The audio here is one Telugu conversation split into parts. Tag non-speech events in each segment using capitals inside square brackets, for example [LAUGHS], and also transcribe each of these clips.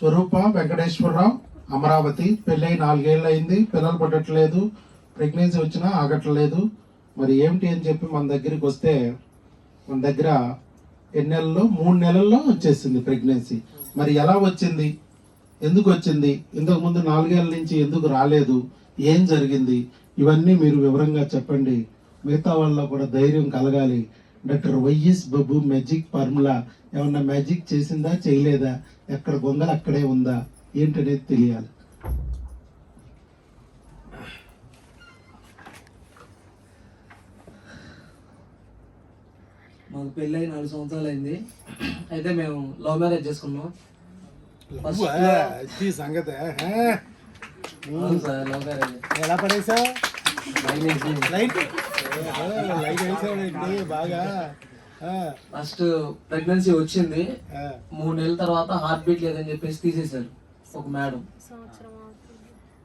స్వరూప వెంకటేశ్వరరావు అమరావతి. పెళ్ళై నాలుగేళ్ళు అయింది పిల్లలు పుట్టట్లేదు. ప్రెగ్నెన్సీ వచ్చినా ఆగట్లేదు. మరి ఏమిటి అని చెప్పి మన దగ్గరికి వస్తే మన దగ్గర ఎన్ని నెలల్లో? మూడు నెలల్లో వచ్చేసింది ప్రెగ్నెన్సీ. మరి ఎలా వచ్చింది? ఎందుకు వచ్చింది? ఇంతకుముందు నాలుగేళ్ళ నాలుగేళ్ళ నుంచి ఎందుకు రాలేదు? ఏం జరిగింది? ఇవన్నీ మీరు వివరంగా చెప్పండి. మిగతా వాళ్ళలో కూడా ధైర్యం కలగాలి. Doctor YS Babu magic formula ఏమన్నా మ్యాజిక్ చేసిందా చేయలేదా? ఎక్కడ గొంగలు అక్కడే ఉందా? ఏంటనేది తెలియాలి. మాకు పెళ్ళి నాలుగు సంవత్సరాలు అయింది అయితే మేము లవ్ మ్యారేజ్ చేసుకున్నాం. సంగతి అవును సార్ లవ్ మ్యారేజ్. ఎలా ప్రెగ్నెన్సీ లైట్ బాగా ఫస్ట్ ప్రెగ్నెన్సీ వచ్చింది. మూడు నెలల తర్వాత హార్ట్ బీట్ లేదని చెప్పేసి తీసేశారు ఒక మేడం.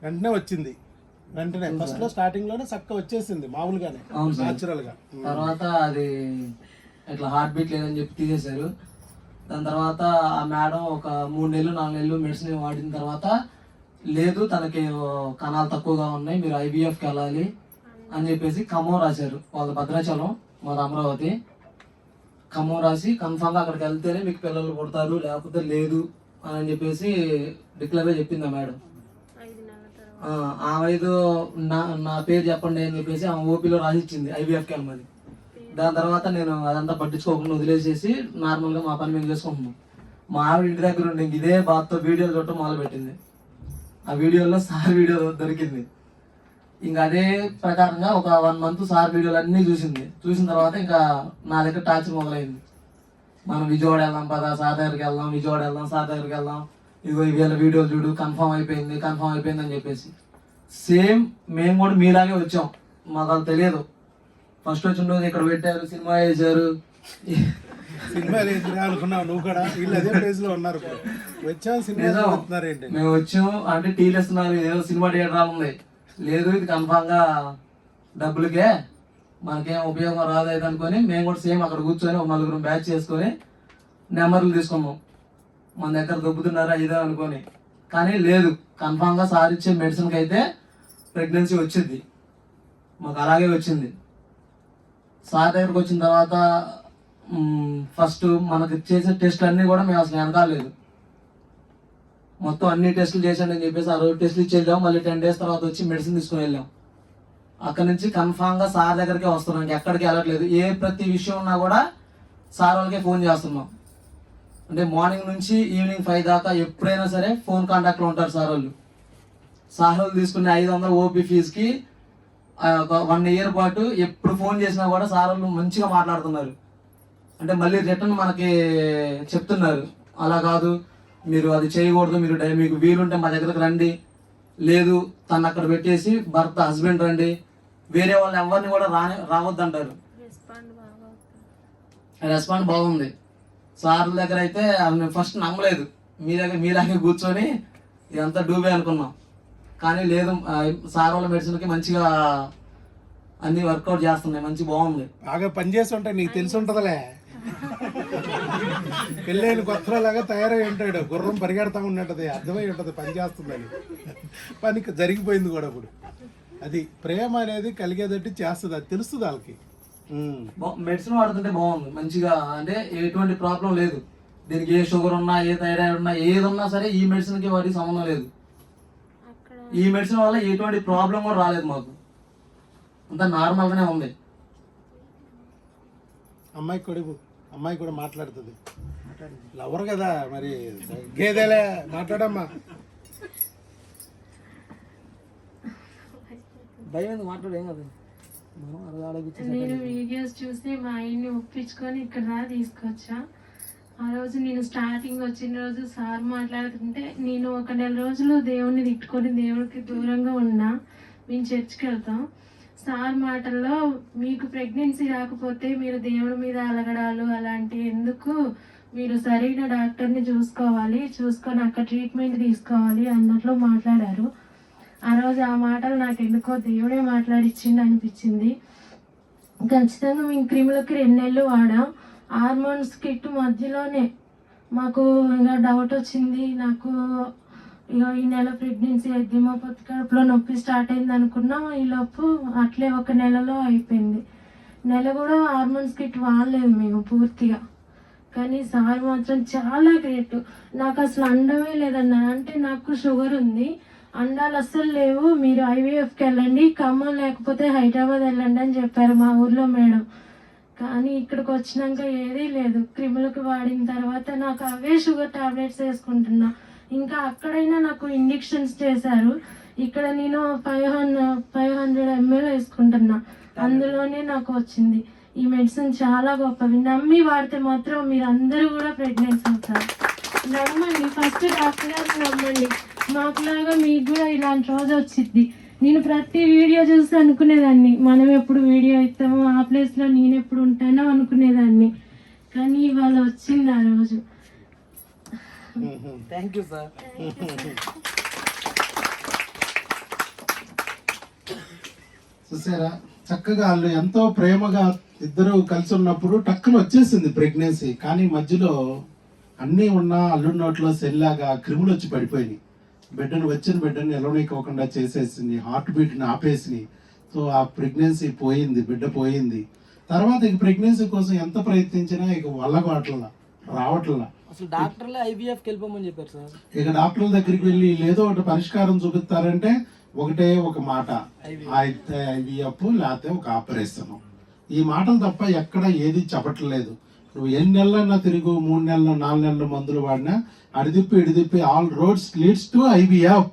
వెంటనే వచ్చింది. వెంటనే ఫస్ట్లో స్టార్టింగ్లోనే చక్క వచ్చేసింది మామూలుగానే. న్యాచురల్గా. తర్వాత అది ఇట్లా హార్ట్ బీట్ లేదని చెప్పి తీసేశారు. దాని తర్వాత ఆ మేడం ఒక మూడు నెలలు నాలుగు నెలలు మెడిసిన్ వాడిన తర్వాత లేదు తనకి కణాలు తక్కువగా ఉన్నాయి మీరు ఐవీఎఫ్కి వెళ్ళాలి అని చెప్పేసి ఖమ్మం రాశారు వాళ్ళ భద్రాచలం మాది అమరావతి. ఖమ్మం రాసి కన్ఫామ్గా అక్కడికి వెళ్తేనే మీకు పిల్లలు పుడతారు లేకపోతే లేదు అని చెప్పేసి డిక్లేర్ చెప్పింది ఆ మేడం. ఆ, ఆమె ఏదో నా నా పేరు చెప్పండి అని చెప్పేసి ఆమె ఓపీలో రాసిచ్చింది ఐవీఎఫ్కి వెళ్ళమని. దాని తర్వాత నేను అదంతా పట్టించుకోకుండా వదిలేసేసి నార్మల్గా మా పని మేము చేసుకుంటున్నాం. మా ఆవిడ ఇంటి దగ్గర ఉండి ఇదే బాధతో వీడియోలు చూడటం మొదలు పెట్టింది ఆ వీడియోలో సార్ వీడియో దొరికింది. ఇంకా అదే ప్రకారంగా ఒక వన్ మంత్ సార్ వీడియోలు అన్నీ చూసింది. చూసిన తర్వాత ఇంకా నా దగ్గర టార్చర్ మొదలైంది. మనం విజయవాడ వెళ్దాం పదా సార్ దగ్గరికి వెళ్దాం విజయవాడ వెళ్దాం సార్ దగ్గరికి వెళ్దాం. ఇదిగో ఇవాళ వీడియోలు చూడు కన్ఫర్మ్ అయిపోయింది కన్ఫర్మ్ అయిపోయింది అని చెప్పేసి. సేమ్ మేము కూడా మీలాగే వచ్చాం. మాకు అది తెలియదు. ఫస్ట్ వచ్చిన రోజు ఇక్కడ పెట్టారు సినిమా వేశారు సినిమా అనుకున్నావు నువ్వు కూడా. వీళ్ళు అదే ప్లేస్లో ఉన్నారు ఇప్పుడు. వచ్చావు సినిమా నిజం. చూస్తున్నారు ఏంటి? మేము వచ్చాం అంటే టీలు ఇస్తున్నారు ఏదో సినిమా థియేటర్ ఉంది. లేదు ఇది కన్ఫామ్గా డబ్బులకే. మనకేం ఉపయోగం రాలేదు అనుకొని మేము కూడా సేమ్ అక్కడ కూర్చొని ఒక నలుగురు బ్యాచ్ చేసుకొని నెంబర్లు తీసుకున్నాం. మన దగ్గర దొబ్బుతున్నారా ఇదే అనుకొని. కానీ లేదు కన్ఫామ్గా సార్ ఇచ్చే మెడిసిన్కి అయితే ప్రెగ్నెన్సీ వచ్చింది. మాకు అలాగే వచ్చింది. సార్ దగ్గరకు వచ్చిన తర్వాత ఫస్ట్ మనకి చేసే టెస్ట్ అన్నీ కూడా మేము అసలు వెనకాలేదు మొత్తం అన్ని టెస్టులు చేశాను అని చెప్పేసి ఆ రోజు టెస్టులు ఇచ్చి వెళ్ళాం. మళ్ళీ టెన్ డేస్ తర్వాత వచ్చి మెడిసిన్ తీసుకుని వెళ్ళాం. అక్కడ నుంచి కన్ఫామ్గా సార్ దగ్గరికే వస్తున్నాం. ఎక్కడికి వెళ్ళట్లేదు. ఏ ప్రతి విషయం ఉన్నా కూడా సార్ వాళ్ళకే ఫోన్ చేస్తున్నాం. అంటే మార్నింగ్ నుంచి ఈవినింగ్ ఫైవ్ దాకా ఎప్పుడైనా సరే ఫోన్ కాంటాక్ట్లో ఉంటారు సార్ వాళ్ళు. సార్ వాళ్ళు తీసుకునే ఐదు వందల ఓపీ ఫీజుకి ఒక వన్ ఇయర్ పాటు ఎప్పుడు ఫోన్ చేసినా కూడా సార్ వాళ్ళు మంచిగా మాట్లాడుతున్నారు. అంటే మళ్ళీ రిటర్న్ మనకి చెప్తున్నారు. అలా కాదు. మీరు అది చేయకూడదు మీరు మీకు వీలుంటే మా దగ్గరకు రండి. లేదు తను అక్కడ పెట్టేసి భర్త హస్బెండ్ రండి. వేరే వాళ్ళు ఎవరిని కూడా రాని రావద్దంటారు. రెస్పాండ్ బాగుంది. సార్ దగ్గర అయితే అది మేము ఫస్ట్ నమ్మలేదు. మీ దగ్గర మీలాగే కూర్చొని ఇదంతా డూబే అనుకున్నాం. కానీ లేదు సార్ వాళ్ళ మెడిసిన్కి మంచిగా అన్ని వర్కౌట్ చేస్తున్నాయి మంచి బాగుంది. బాగా పనిచేసి ఉంటాయి నీకు తెలిసి ఉంటదిలే [LAUGHS] పెళ్ళైన కొత్తలాగా తయారై ఉంటాడు. గుర్రం పరిగెడతా ఉన్నట్టది. అర్థమై ఉంటది పని చేస్తుందని. పనికి జరిగిపోయింది కూడా ఇప్పుడు అది ప్రేమ అనేది కలిగేదట్టి చేస్తుంది. అది తెలుస్తుంది వాళ్ళకి. మెడిసిన్ వాడుతుంటే బాగుంది. మంచిగా అంటే ఎటువంటి ప్రాబ్లం లేదు. దీనికి ఏ షుగర్ ఉన్నా ఏ థైరాయిడ్ ఉన్నా ఏది ఉన్నా సరే ఈ మెడిసిన్కి వాటికి సంబంధం లేదు. ఈ మెడిసిన్ వల్ల ఎటువంటి ప్రాబ్లం కూడా రాలేదు మాకు. అంతా నార్మల్ గానే ఉంది. అమ్మాయి కొడుకు అమ్మాయి కూడా మాట్లాడుతుంది. లవర్ కదా మరి. గేదేలే మాట్లాడమ్మా. భయం ఎందుకు మాట్లాడు ఏం కదా. నేను వీడియోస్ చూసి మా ఆయన్ని ఒప్పించుకొని ఇక్కడ దాకా తీసుకొచ్చా. ఆ రోజు నేను స్టార్టింగ్ వచ్చిన రోజు సార్ మాట్లాడుతుంటే నేను ఒక నెల రోజులు దేవుణ్ణి తిట్టుకొని దేవుడికి దూరంగా ఉన్నా. మేము చర్చికి వెళ్తాం. సార్ మాటల్లో మీకు ప్రెగ్నెన్సీ రాకపోతే మీరు దేవుడి మీద అలగడాలు అలాంటి ఎందుకు మీరు సరైన డాక్టర్ని చూసుకోవాలి చూసుకొని అక్కడ ట్రీట్మెంట్ తీసుకోవాలి అన్నట్లు మాట్లాడారు. ఆ రోజు ఆ మాటలు నాకు ఎందుకో దేవుడే మాట్లాడిచ్చిండు అనిపించింది. ఖచ్చితంగా మేము క్రిములకి రెండు నెలలు వాడాం. హార్మోన్స్ కిట్ మధ్యలోనే మాకు ఇంకా డౌట్ వచ్చింది. నాకు ఇక ఈ నెల ప్రెగ్నెన్సీ అయితే మా పొత్తి కడుపులో నొప్పి స్టార్ట్ అయింది అనుకున్నాం. ఈ లోపు అట్లే ఒక నెలలో అయిపోయింది. నెల కూడా హార్మోన్స్ కిట్ వాడలేదు మేము పూర్తిగా. కానీ సార్ మాత్రం చాలా గ్రేట్. నాకు అసలు అండమే లేదన్న. అంటే నాకు షుగర్ ఉంది. అండాలు అస్సలు లేవు. మీరు ఐవీఎఫ్కి వెళ్ళండి. ఖమ్మం లేకపోతే హైదరాబాద్ వెళ్ళండి అని చెప్పారు మా ఊర్లో మేడం. కానీ ఇక్కడికి వచ్చినాక ఏదీ లేదు. క్రిములకు వాడిన తర్వాత నాకు అవే షుగర్ టాబ్లెట్స్ వేసుకుంటున్నా. ఇంకా అక్కడైనా నాకు ఇంజెక్షన్స్ చేశారు. ఇక్కడ నేను five hundred five hundred ML వేసుకుంటున్నా. అందులోనే నాకు వచ్చింది. ఈ మెడిసిన్ చాలా గొప్పది నమ్మి వాడితే మాత్రం మీరు అందరూ కూడా ప్రెగ్నెన్సీ అవుతారు. నమ్మండి. ఫస్ట్ డాక్టర్ గారిని నమ్మండి. మాకులాగా మీకు కూడా ఇలాంటి రోజు వచ్చింది నేను ప్రతి వీడియో చూసి అనుకునేదాన్ని. మనం ఎప్పుడు వీడియో ఇస్తామో ఆ ప్లేస్లో నేను ఎప్పుడు ఉంటానో అనుకునేదాన్ని. కానీ ఇవాళ వచ్చింది ఆ రోజు. థ్యాంక్ యూ సార్ చూసారా? చక్కగా వాళ్ళు ఎంతో ప్రేమగా ఇద్దరు కలిసి ఉన్నప్పుడు టక్కున వచ్చేసింది ప్రెగ్నెన్సీ. కానీ మధ్యలో అన్నీ ఉన్న అల్లుడి నోట్లో సెల్లాగా క్రిములు వచ్చి పడిపోయినాయి. బిడ్డను వచ్చిన బిడ్డను నిలవనీకోకుండా చేసేసింది. హార్ట్ బీట్ని ఆపేసి సో ఆ ప్రెగ్నెన్సీ పోయింది బిడ్డ పోయింది. తర్వాత ఇక ప్రెగ్నెన్సీ కోసం ఎంత ప్రయత్నించినా ఇక వల్లగొట్ల రావట్లా. అసలు డాక్టర్లే ఐవీఎఫ్కి వెళ్ళిపోమని చెప్పారు సార్. ఇక డాక్టర్ల దగ్గరికి వెళ్ళి ఏదో ఒకటి పరిష్కారం చూపిస్తారంటే ఒకటే ఒక మాట. అయితే ఐవీఎఫ్ లేకపోతే ఒక ఆపరేషన్. ఈ మాటలు తప్ప ఎక్కడ ఏది చెప్పట్లేదు. నువ్వు ఎన్ని నెలలన్నా తిరుగు మూడు నెలలు నాలుగు నెలలు మందులు వాడినా అడిదిప్పి ఇడిదిప్పి all roads leads to IVF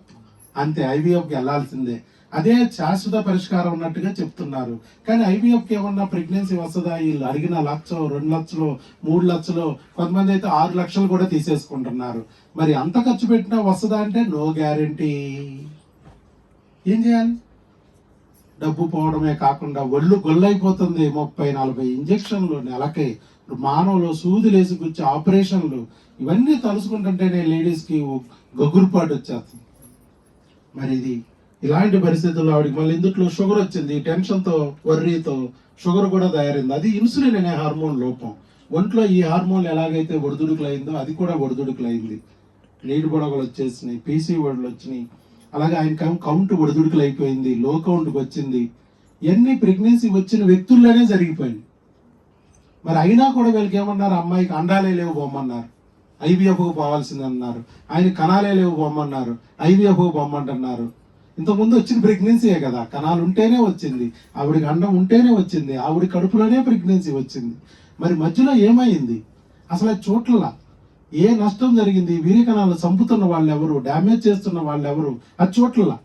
అంతే ఐవీఎఫ్కి వెళ్ళాల్సిందే అదే శాశ్వత పరిష్కారం ఉన్నట్టుగా చెప్తున్నారు. కానీ ఐవీఎఫ్కి ఏమన్నా ప్రెగ్నెన్సీ వస్తుందా? వీళ్ళు అడిగిన లక్ష రెండు లక్షలు మూడు లక్షలు కొంతమంది అయితే ఆరు లక్షలు కూడా తీసేసుకుంటున్నారు. మరి అంత ఖర్చు పెట్టినా వస్తుందా అంటే నో గ్యారంటీ. ఏం చేయాలి? డబ్బు పోవడమే కాకుండా ఒళ్ళు గొల్లైపోతుంది. ముప్పై నలభై ఇంజక్షన్లు నెలకై మానవులు సూదులేసి గుచ్చి ఆపరేషన్లు ఇవన్నీ తలుసుకుంటుంటేనే లేడీస్కి గగురుపాటు వచ్చేస్తుంది. మరి ఇది ఇలాంటి పరిస్థితుల్లో ఆవిడకి మళ్ళీ ఇందుట్లో షుగర్ వచ్చింది టెన్షన్తో వర్రీతో షుగర్ కూడా తయారైంది. అది ఇన్సులిన్ అనే హార్మోన్ లోపం. ఒంట్లో ఈ హార్మోన్ ఎలాగైతే ఒడిదుడుకులైందో అది కూడా ఒడిదుడుకులైంది. నీటి బొడగలు వచ్చేసినాయి పీసీ వడ్లు వచ్చినాయి. అలాగే ఆయన కౌంట్ ఒడిదుడుకులు అయిపోయింది లో కౌంట్కి వచ్చింది. ఇవన్నీ ప్రెగ్నెన్సీ వచ్చిన వ్యక్తుల్లోనే జరిగిపోయింది. మరి అయినా కూడా వీళ్ళకి ఏమన్నారు? అమ్మాయికి అండాలే లేవు బొమ్మన్నారు. ఐవీఎఫ్కు పోవాల్సింది అన్నారు ఆయన కణాలే లేవు బొమ్మన్నారు. ఐవీఎఫ్కు బొమ్మంటున్నారు. ఇంతకుముందు వచ్చిన ప్రెగ్నెన్సీయే కదా కణాలు ఉంటేనే వచ్చింది. ఆవిడికి అండం ఉంటేనే వచ్చింది. ఆవిడ కడుపులోనే ప్రెగ్నెన్సీ వచ్చింది. మరి మధ్యలో ఏమైంది? అసలు అది చూట్ల ఏ నష్టం జరిగింది? వీరికణాలు చంపుతున్న వాళ్ళు ఎవరు డ్యామేజ్ చేస్తున్న వాళ్ళు ఎవరు అది చోట్ల.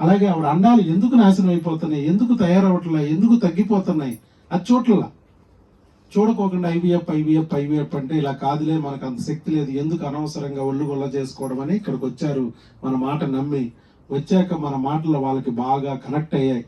అలాగే ఆవిడ అండాలు ఎందుకు నాశనం అయిపోతున్నాయి? ఎందుకు తయారవట్లే ఎందుకు తగ్గిపోతున్నాయి? అది చోట్ల. చూడకోకుండా ఐవీఎఫ్ ఐవీఎఫ్ ఐవీఎఫ్ అంటే ఇలా కాదులే మనకు అంత శక్తి లేదు. ఎందుకు అనవసరంగా ఒళ్ళు గొల్ల చేసుకోవడం అని ఇక్కడికి వచ్చారు. మన మాట నమ్మి వచ్చాక మన మాటలు వాళ్ళకి బాగా కనెక్ట్ అయ్యాయి.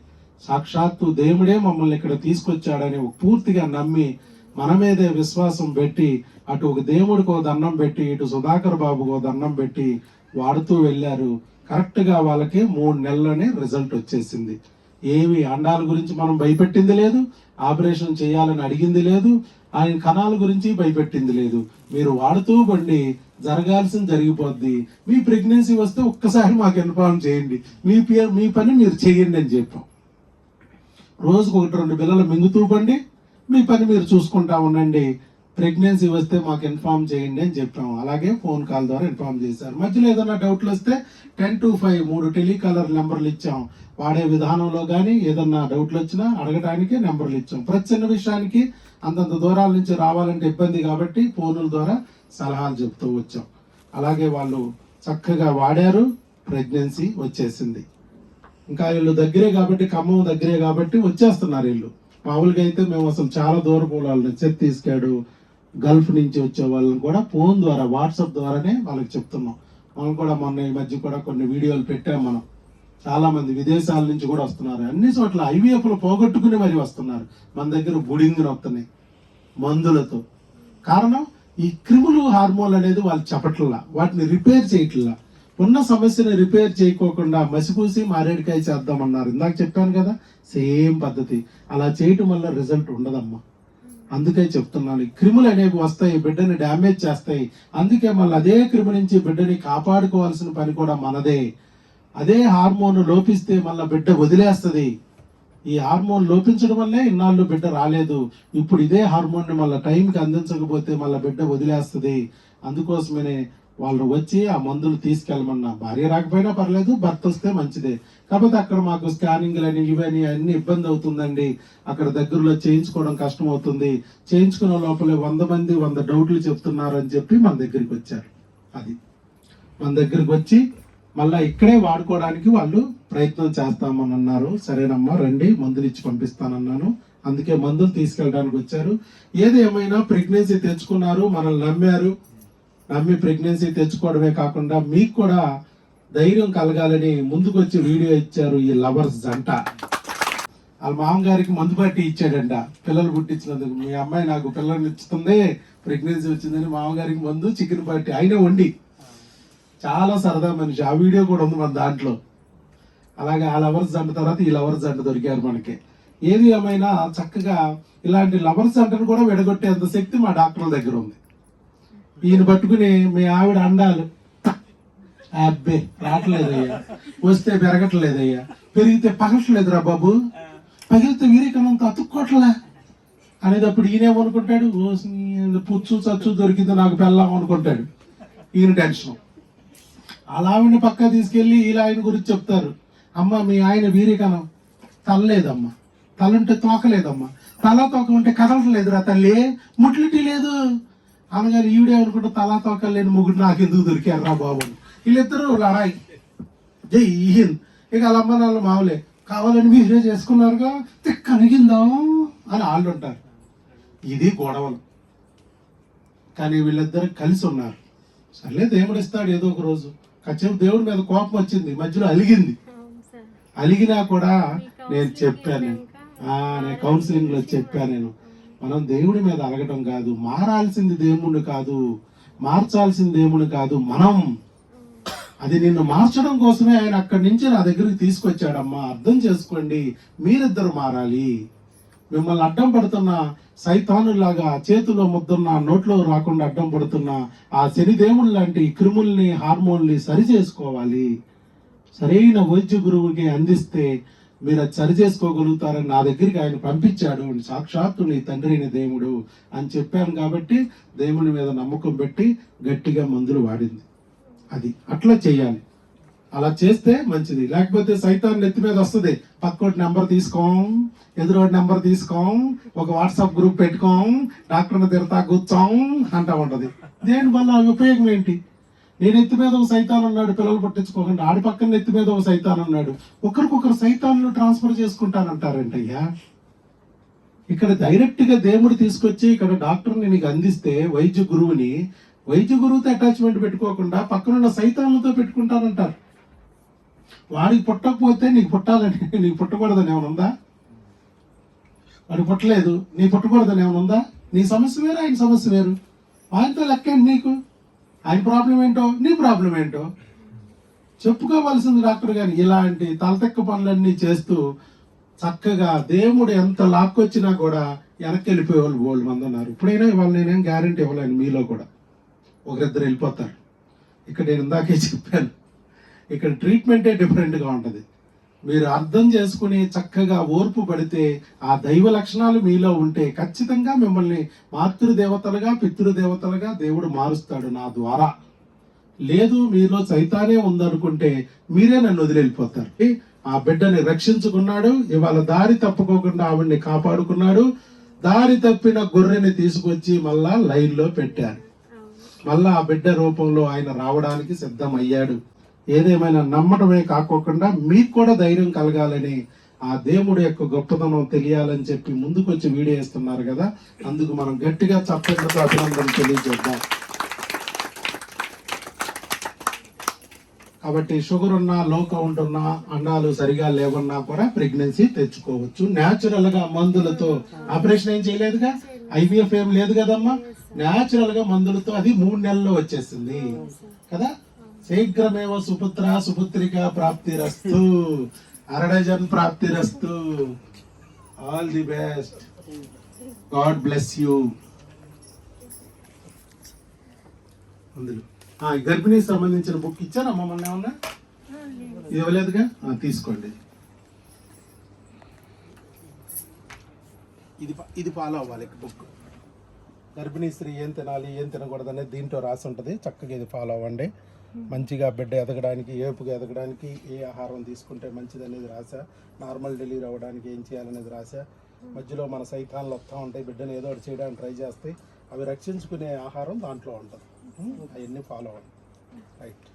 సాక్షాత్తు దేవుడే మమ్మల్ని ఇక్కడ తీసుకొచ్చాడని పూర్తిగా నమ్మి మన మీదే విశ్వాసం పెట్టి అటు ఒక దేవుడికి ఒక దండం పెట్టి ఇటు సుధాకర్ బాబుకు ఒక దండం పెట్టి వాడుతూ వెళ్ళారు. కరెక్ట్గా వాళ్ళకి మూడు నెలలనే రిజల్ట్ వచ్చేసింది. ఏమి అండాల గురించి మనం భయపెట్టింది లేదు ఆపరేషన్ చేయాలని అడిగింది లేదు ఆయన కణాల గురించి భయపెట్టింది లేదు. మీరు వాడుతూ బండి జరగాల్సింది జరిగిపోద్ది. మీ ప్రెగ్నెన్సీ వస్తే ఒక్కసారి మాకు ఇన్ఫార్మ్ చేయండి. మీ పి మీ పని మీరు చేయండి అని చెప్పాం. రోజుకు ఒకటి రెండు పిల్లలు మింగుతూ పండి మీ పని మీరు చూసుకుంటా ఉండండి. ప్రెగ్నెన్సీ వస్తే మాకు ఇన్ఫార్మ్ చేయండి అని చెప్పాము. అలాగే ఫోన్ కాల్ ద్వారా ఇన్ఫార్మ్ చేశారు. మధ్యలో ఏదైనా డౌట్లు వస్తే టెన్ టు ఫైవ్ మూడు టెలికాలర్ నెంబర్లు ఇచ్చాం. వాడే విధానంలో కానీ ఏదన్నా డౌట్లు వచ్చినా అడగటానికి నెంబర్లు ఇచ్చాం. ప్రతి చిన్న విషయానికి అంతంత దూరాల నుంచి రావాలంటే ఇబ్బంది కాబట్టి ఫోనుల ద్వారా సలహాలు చెప్తూ వచ్చాం. అలాగే వాళ్ళు చక్కగా వాడారు. ప్రెగ్నెన్సీ వచ్చేసింది. ఇంకా వీళ్ళు దగ్గరే కాబట్టి ఖమ్మం దగ్గరే కాబట్టి వచ్చేస్తున్నారు వీళ్ళు మామూలుగా అయితే మేము అసలు చాలా దూరపు చెత్త ఛత్తీస్గఢ్ గల్ఫ్ నుంచి వచ్చే వాళ్ళని కూడా ఫోన్ ద్వారా వాట్సాప్ ద్వారానే వాళ్ళకి చెప్తున్నాం. మనం కూడా మొన్న ఈ మధ్య కూడా కొన్ని వీడియోలు పెట్టాం మనం. చాలామంది విదేశాల నుంచి కూడా వస్తున్నారు. అన్ని చోట్ల ఐవీఎఫ్లు పోగొట్టుకుని మరి వస్తున్నారు. మన దగ్గర బుడింగులు వస్తున్నాయి మందులతో. కారణం ఈ క్రిములు హార్మోన్ అనేది వాళ్ళు చెప్పట్లా వాటిని రిపేర్ చేయట్లా. ఉన్న సమస్యని రిపేర్ చేయకోకుండా మసిపూసి మారేడికాయ చేద్దామన్నారు. ఇందాక చెప్పాను కదా సేమ్ పద్ధతి. అలా చేయటం వల్ల రిజల్ట్ ఉండదమ్మా. అందుకే చెప్తున్నాను క్రిములు అనేవి వస్తాయి బిడ్డని డ్యామేజ్ చేస్తాయి. అందుకే మళ్ళీ అదే క్రిమి నుంచి బిడ్డని కాపాడుకోవాల్సిన పని కూడా మనదే. అదే హార్మోన్ లోపిస్తే మళ్ళీ బిడ్డ వదిలేస్తుంది. ఈ హార్మోన్ లోపించడం వల్లే ఇన్నాళ్ళు బిడ్డ రాలేదు. ఇప్పుడు ఇదే హార్మోన్ని మళ్ళీ టైంకి అందించకపోతే మళ్ళీ బిడ్డ వదిలేస్తుంది. అందుకోసమనే వాళ్ళు వచ్చి ఆ మందులు తీసుకెళ్ళమన్నా భార్య రాకపోయినా పర్లేదు భర్త వస్తే మంచిదే. కాకపోతే అక్కడ మాకు స్కానింగ్లు అని ఇవని అన్ని ఇబ్బంది అవుతుందండి. అక్కడ దగ్గరలో చేయించుకోవడం కష్టం అవుతుంది చేయించుకున్న లోపలే వంద మంది వంద డౌట్లు చెప్తున్నారు అని చెప్పి మన దగ్గరికి వచ్చారు. అది. మన దగ్గరికి వచ్చి మళ్ళా ఇక్కడే వాడుకోవడానికి వాళ్ళు ప్రయత్నం చేస్తామని అన్నారు. సరేనమ్మా రండి మందులు ఇచ్చి పంపిస్తానన్నాను. అందుకే మందులు తీసుకెళ్ళడానికి వచ్చారు. ఏది ఏమైనా ప్రెగ్నెన్సీ తెచ్చుకున్నారు మనల్ని నమ్మారు. నమ్మి ప్రెగ్నెన్సీ తెచ్చుకోవడమే కాకుండా మీకు కూడా ధైర్యం కలగాలని ముందుకొచ్చి వీడియో ఇచ్చారు ఈ లవర్స్ జంట వాళ్ళ మామగారికి మందు పట్టి ఇచ్చాడంట. పిల్లలు పుట్టించినందుకు. మీ అమ్మాయి నాకు పిల్లల్ని ఇస్తుంది ప్రెగ్నెన్సీ వచ్చిందని మామగారికి మందు చికెన్ పట్టి అయినా వండి. చాలా సరదా మనిషి. ఆ వీడియో కూడా ఉంది మన దాంట్లో. అలాగే ఆ లవర్స్ జంట తర్వాత ఈ లవర్స్ జంట దొరికారు మనకి. ఏది ఏమైనా చక్కగా ఇలాంటి లవర్స్ జంటను కూడా విడగొట్టేంత శక్తి మా డాక్టర్ల దగ్గర ఉంది. ఈయన పట్టుకుని మీ ఆవిడ అండాలు. అబ్బే రావట్లేదయ్యా. వస్తే పెరగట్లేదయ్యా. పెరిగితే పగలట్లేదురా బాబు. పగిలితే వీరికనంత అతుక్కోట్లే. అనేటప్పుడు ఈయనేమనుకుంటాడు ఓ పుచ్చు చచ్చు దొరికింది నాకు పెళ్ళాం అనుకుంటాడు. ఈయన టెన్షన్. అలా ఆవిడని పక్క తీసుకెళ్ళి ఇలా ఆయన గురించి చెప్తారు. అమ్మ మీ ఆయన వీరికనం. తలలేదమ్మా. తలుంటే తోకలేదమ్మా. తల తోక ఉంటే కదలట్లేదురా తల్లి. ముట్లిటీ లేదు. అనగానే ఈవిడే అనుకుంటే తలా తోక లేని ముగ్గురు నాకు ఎందుకు దొరికారు రా బాబు. వీళ్ళిద్దరూ లడాయి. జై హింద్. ఇక అమ్మ నాన్న మామూలే. కావాలని మీరే చేసుకున్నారుగా? తిక్కనిగిందాం అని వాళ్ళు ఉంటారు ఇది గొడవలు. కానీ వీళ్ళిద్దరు కలిసి ఉన్నారు. సర్లే దేవుడు ఇస్తాడు ఏదో ఒక రోజు. ఖచ్చితంగా దేవుడి మీద కోపం వచ్చింది. మధ్యలో అలిగింది. అలిగినా కూడా నేను చెప్పాను ఆ, నేను కౌన్సిలింగ్లో చెప్పాను నేను. మనం దేవుడి మీద అడగటం కాదు మారాల్సింది దేవుణ్ణి కాదు మార్చాల్సింది దేవుడు కాదు మనం. అది నిన్ను మార్చడం కోసమే ఆయన అక్కడి నుంచి నా దగ్గరికి తీసుకొచ్చాడమ్మా. అర్థం చేసుకోండి మీరిద్దరు మారాలి. మిమ్మల్ని అడ్డం పడుతున్న సైతానులాగా చేతిలో ముద్దున్న నోట్లో రాకుండా అడ్డం పడుతున్న ఆ శనిదేవుడు లాంటి క్రిముల్ని హార్మోన్ని సరి చేసుకోవాలి. సరైన వైద్య గురువుకి అందిస్తే మీరు అది సరి చేసుకోగలుగుతారని నా దగ్గరికి ఆయన పంపించాడు. సాక్షాత్తు నీ తండ్రిని దేవుడు అని చెప్పాను కాబట్టి దేవుని మీద నమ్మకం పెట్టి గట్టిగా మందులు వాడింది. అది అట్లా చేయాలి. అలా చేస్తే మంచిది. లేకపోతే సైతాన్ నెత్తి మీద వస్తుంది. పక్కోటి నెంబర్ తీసుకోం ఎదురోటి నెంబర్ తీసుకోం ఒక వాట్సాప్ గ్రూప్ పెట్టుకోం డాక్టర్ని తిడతా కూర్చోం అంటా ఉంటుంది. దేని వల్ల ఉపయోగం ఏంటి? నేను ఎత్తి మీద ఒక సైతాన్ ఉన్నాడు పిల్లలు పట్టించుకోకుండా. ఆడి పక్కన ఎత్తి మీద ఒక సైతాన్ ఉన్నాడు. ఒకరికొకరు సైతాన్లు ట్రాన్స్ఫర్ చేసుకుంటానంటారంటయ్యా ఇక్కడ డైరెక్ట్గా దేవుడు తీసుకొచ్చి ఇక్కడ డాక్టర్ని నీకు అందిస్తే వైద్య గురువుని వైద్య గురువుతో అటాచ్మెంట్ పెట్టుకోకుండా పక్కనున్న సైతాన్లతో పెట్టుకుంటానంటారు. వాడికి పుట్టకపోతే నీకు పుట్టాలని నీకు పుట్టకూడదని ఏమైనా ఉందా? వాడికి పుట్టలేదు నీ పుట్టకూడదని ఏమైనా ఉందా? నీ సమస్య వేరు ఆయన సమస్య వేరు. ఆయనతో లెక్కండి నీకు? ఆయన ప్రాబ్లం ఏంటో? నీ ప్రాబ్లం ఏంటో? చెప్పుకోవాల్సింది డాక్టర్ గారు ఇలాంటి తలతెక్క పనులన్నీ చేస్తూ చక్కగా దేవుడు ఎంత లాక్కొచ్చినా కూడా వెనక్కి వెళ్ళిపోయేవాళ్ళు వాళ్ళు బోల్డ్ మంది ఉన్నారు. ఇప్పుడైనా ఇవాళ నేనేం గ్యారంటీ ఇవ్వలేను మీలో కూడా. ఒకరిద్దరు వెళ్ళిపోతారు. ఇక్కడ నేను ఇందాకే చెప్పాను. ఇక్కడ ట్రీట్మెంటే డిఫరెంట్గా ఉంటుంది. మీరు అర్థం చేసుకుని చక్కగా ఓర్పు పడితే ఆ దైవ లక్షణాలు మీలో ఉంటే ఖచ్చితంగా మిమ్మల్ని మాతృదేవతలుగా పితృదేవతలుగా దేవుడు మారుస్తాడు నా ద్వారా. లేదు మీలో సైతానే ఉందనుకుంటే మీరే నన్ను వదిలిపోతారు ఆ బిడ్డని రక్షించుకున్నాడు ఇవాళ దారి తప్పుకోకుండా ఆవిడ్ని కాపాడుకున్నాడు దారి తప్పిన గొర్రెని తీసుకొచ్చి మళ్ళా లైన్లో పెట్టారు. మళ్ళా ఆ బిడ్డ రూపంలో ఆయన రావడానికి సిద్ధమయ్యాడు. ఏదేమైనా నమ్మటమే కాకోకుండా మీకు కూడా ధైర్యం కలగాలని ఆ దేవుడి యొక్క గొప్పతనం తెలియాలని చెప్పి ముందుకు వచ్చి వీడియో ఇస్తున్నారు కదా. అందుకు మనం గట్టిగా చప్పట్లతో అభినందన తెలియజేద్దాం. కాబట్టి షుగర్ ఉన్నా లో కౌంట్ ఉన్నా అండాలు సరిగా లేవన్నా కూడా ప్రెగ్నెన్సీ తెచ్చుకోవచ్చు. న్యాచురల్గా మందులతో ఆపరేషన్ ఏం చేయలేదుగా? ఐవీఎఫ్ ఏం లేదు కదమ్మా. న్యాచురల్గా మందులతో అది మూడు నెలల్లో వచ్చేసింది. కదా? శీఘ్రమేవ సుపుత్ర సుపుత్రిక ప్రాప్తిరస్తు. అరడజన్ ప్రాప్తిరస్తు. All the best God bless you అందులో. గర్భిణీకి సంబంధించిన బుక్ ఇచ్చారమ్మా మొన్న ఏమన్నా? ఇవ్వలేదుగా? తీసుకోండి. ఇది ఇది ఫాలో అవ్వాలి బుక్. గర్భిణీ స్త్రీ ఏం తినాలి ఏం తినకూడదు అనేది దీంట్లో రాసి ఉంటుంది. చక్కగా ఇది ఫాలో అవ్వండి. మంచిగా బిడ్డ ఎదగడానికి ఏపుగా ఎదగడానికి ఏ ఆహారం తీసుకుంటే మంచిది అనేది రాసా నార్మల్ డెలివరీ అవ్వడానికి ఏం చేయాలనేది రాసా మధ్యలో మన సైతాన్లు వస్తూ ఉంటాయి బిడ్డను ఏదో ఒకటి చేయడానికి ట్రై చేస్తాయి. అవి రక్షించుకునే ఆహారం దాంట్లో ఉంటుంది. అవన్నీ ఫాలో అవ్వండి. రైట్